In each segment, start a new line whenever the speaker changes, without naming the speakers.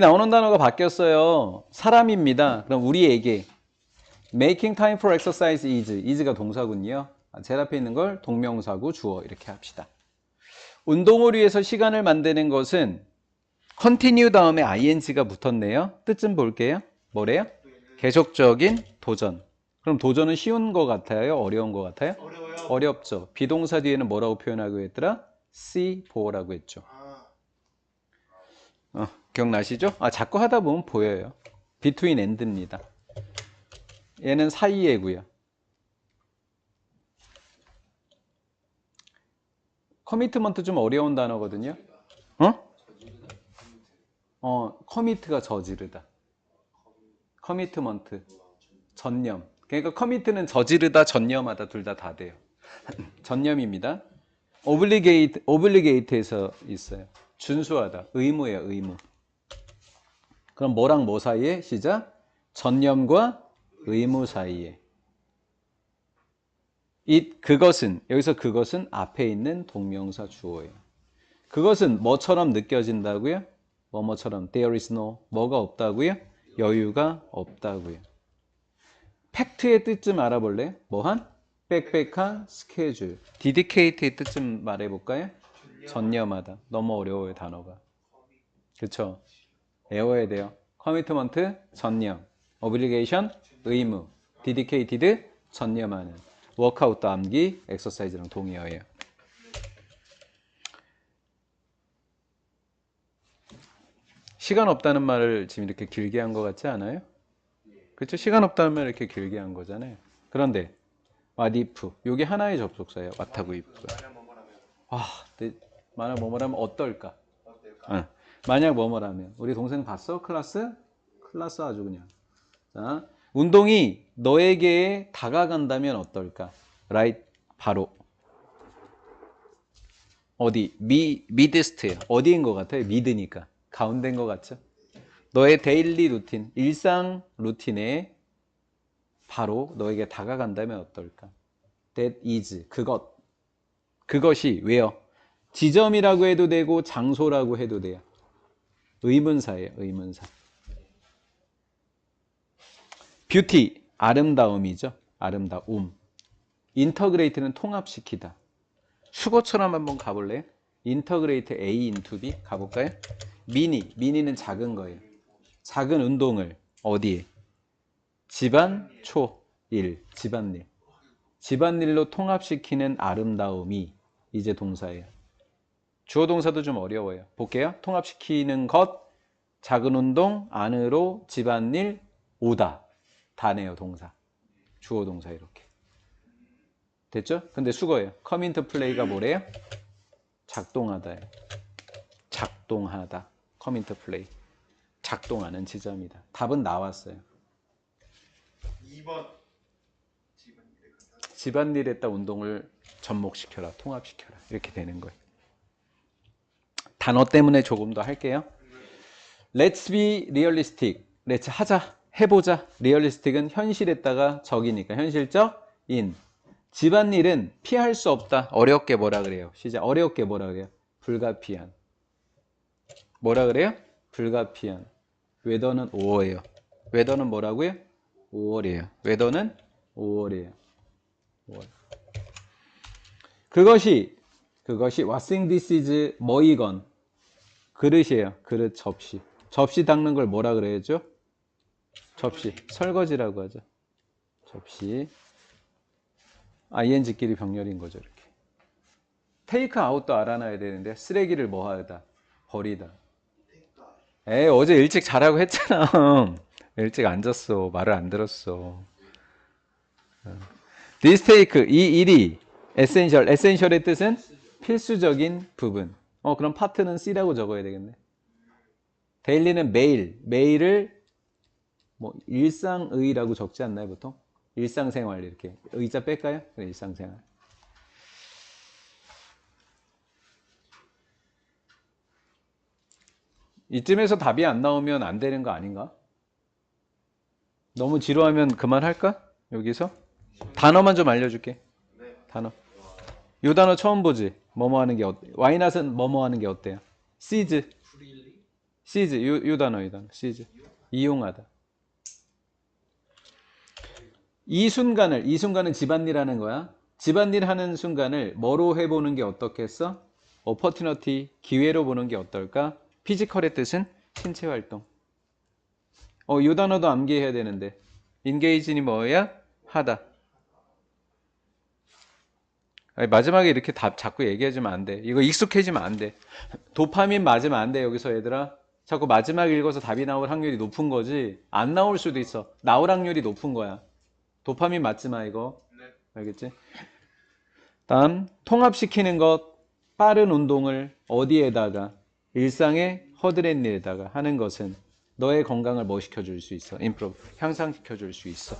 나오는 단어가 바뀌었어요. 사람입니다. 그럼 우리에게 making time for exercise is is가 동사군요. 아, 제일 앞에 있는 걸 동명사고 주어 이렇게 합시다. 운동을 위해서 시간을 만드는 것은 continue 다음에 ing가 붙었네요. 뜻 좀 볼게요. 뭐래요? 계속적인 도전. 그럼 도전은 쉬운 것 같아요? 어려운 것 같아요?
어려워요.
어렵죠. 비동사 뒤에는 뭐라고 표현하고 했더라? see for라고 했죠.
아,
어, 기억나시죠? 아, 자꾸 하다 보면 보여요. between and입니다. 얘는 사이에고요. 커미트먼트 좀 어려운 단어거든요. 어? 어, 커미트가 저지르다. 커미트먼트. 전념. 그러니까 커미트는 저지르다, 전념하다 둘 다 다 돼요. 전념입니다. 오블리게이트, 오블리게이트에서 있어요. 준수하다. 의무예요, 의무. 그럼 뭐랑 뭐 사이에? 시작. 전념과 의무 사이에. 이 그것은 여기서 그것은 앞에 있는 동명사 주어예요. 그것은 뭐처럼 느껴진다고요? 뭐뭐처럼 there is no 뭐가 없다고요? 여유가 없다고요. 팩트의 뜻 좀 알아볼래요? 뭐한? 빽빽한 스케줄. 디디케이트의 뜻 좀 말해볼까요? 전념하다. 너무 어려워요 단어가. 그쵸? 외워야 돼요. 커미트먼트 전념, 오블리게이션 의무, 디디케이티드 전념하는, 워크아웃도 암기, 엑서사이즈랑 동의어예요. 시간 없다는 말을 지금 이렇게 길게 한 것 같지 않아요? 그렇죠? 시간 없다는 말을 이렇게 길게 한 거잖아요. 그런데 와디프, 요게 하나의 접속사예요. 와타구 이프.
만약 뭐뭐라면
아, 네, 만약 뭐뭐라면 어떨까?
어떨까?
응. 만약 뭐뭐라면 우리 동생 봤어? 클라스? 클라스 아주 그냥. 자, 운동이 너에게 다가간다면 어떨까? right 바로 어디 미 미드스트예요. 어디인 것 같아요? 미드니까 가운데인 것 같죠? 너의 데일리 루틴, 일상 루틴에 바로 너에게 다가간다면 어떨까? That is 그것 그것이 왜요? 지점이라고 해도 되고 장소라고 해도 돼요. 의문사예요. 의문사. 뷰티 아름다움이죠. 아름다움. 인터그레이트는 통합시키다. 수거처럼 한번 가볼래요? 인터그레이트 A into B 가볼까요? 미니 미니는 작은 거예요. 작은 운동을 어디에? 집안 초일 집안일. 집안일로 통합시키는 아름다움이 이제 동사예요. 주어 동사도 좀 어려워요. 볼게요. 통합시키는 것, 작은 운동, 안으로, 집안일, 오다. 다네요, 동사. 주어 동사 이렇게. 됐죠? 근데 수거예요. come into play가 뭐래요? 작동하다예요. 작동하다. come into play. 작동하는 지점이다. 답은 나왔어요.
2번 집안일에 간다.
집안일에다 운동을 접목시켜라, 통합시켜라. 이렇게 되는 거예요. 단어 때문에 조금 더 할게요. Let's be realistic. Let's 하자. 해보자. realistic은 현실에다가 적이니까 현실적 in. 집안일은 피할 수 없다. 어렵게 뭐라 그래요? 시작. 어렵게 뭐라 그래요? 불가피한. 뭐라 그래요? 불가피한. 웨더는 5월이에요. 웨더는 뭐라고요? 5월이에요. 웨더는 5월이에요. 5월. 그것이 그것이 왓싱 디시즈 뭐이건 그릇이에요. 그릇 접시. 접시 닦는 걸 뭐라 그래야죠? 접시. 설거지라고 하죠. 접시. ing끼리 병렬인 거죠, 이렇게. 테이크 아웃도 알아놔야 되는데 쓰레기를 뭐 하다? 버리다. 에이, 어제 일찍 자라고 했잖아. 일찍 앉았어. 말을 안 들었어. 디스테이크, 이 일이 에센셜. 에센셜의 뜻은 필수적인 부분. 어, 그럼 파트는 C라고 적어야 되겠네. 데일리는 매일. 매일을 뭐 일상의라고 적지 않나요, 보통? 일상생활 이렇게. 의자 뺄까요? 그래, 일상생활. 이쯤에서 답이 안 나오면 안 되는 거 아닌가? 너무 지루하면 그만할까? 여기서? 단어만 좀 알려줄게.
네.
단어. 요 단어 처음 보지? 뭐뭐 하는 게 어때? 와이낫은 뭐뭐 하는 게 어때요? 시즈. 시즈 요, 요 단어 이 단어 시즈 이용하다 이 순간을 이 순간은 집안일 하는 거야 집안일 하는 순간을 뭐로 해보는 게 어떻겠어? opportunity 기회로 보는 게 어떨까? 피지컬의 뜻은 신체 활동 어, 요 단어도 암기해야 되는데 engage니 뭐야? 하다 마지막에 이렇게 답 자꾸 얘기해주면 안 돼. 이거 익숙해지면 안 돼. 도파민 맞으면 안 돼, 여기서 얘들아. 자꾸 마지막 읽어서 답이 나올 확률이 높은 거지. 안 나올 수도 있어. 나올 확률이 높은 거야. 도파민 맞지 마, 이거.
네.
알겠지? 다음, 통합시키는 것, 빠른 운동을 어디에다가, 일상의 허드렛 일에다가 하는 것은 너의 건강을 뭐 시켜줄 수 있어? 임프로 향상시켜줄 수 있어.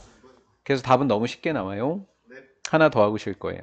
그래서 답은 너무 쉽게 나와요.
네.
하나 더 하고 실 거예요.